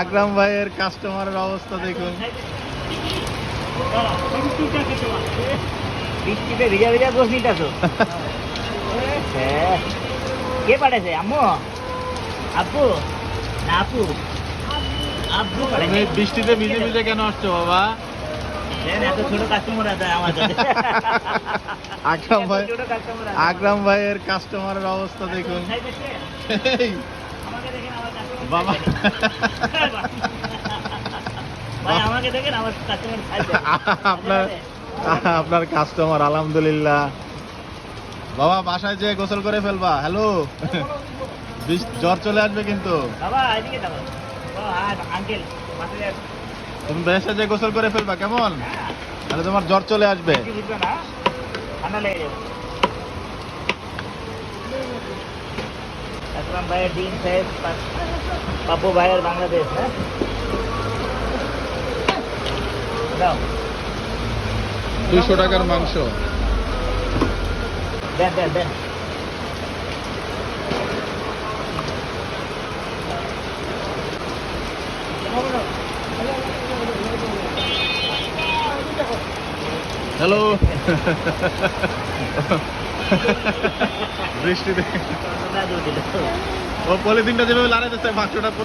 আকরাম ভাইয়ের কাস্টমারের অবস্থা দেখুন। বৃষ্টিতে ভিজা ভিজা বসিটা তো হ্যাঁ। কে পাঠাইছে? আম্মু? আব্বু? না আপু আব্বু বৃষ্টিতে ভিজে ভিজে কেন আসছো বাবা? আকরাম ভাই। আকরাম ভাইয়ের কাস্টমারের অবস্থা দেখুন। বাবা। ভাই আমাকে দেখেন আমার কাস্টমার আপনার আপনার কাস্টমার আলহামদুলিল্লাহ। বাবা বাসায় যে গোসল করে ফেলবা। হ্যালো জ্বর চলে আসবে কিন্তু। বাবা এদিকে যাব আঙ্কেল তুমি যে গোসল করে ফেলবা কেমন? তাহলে তোমার জ্বর চলে আসবে। ঠান্ডা লেগে যাবে। আকরাম ভাইয়ের ডিম সাহেব পা- পাপ্পু ভাইয়ের বাংলাদেশ হ্যাঁ? দাও। দুইশো টাকার মাংস। দেন দেন দেন। হ্যালো। বৃষ্টিতে। ও পলিথিনটা যেভাবে লাগাইতেছে পুরো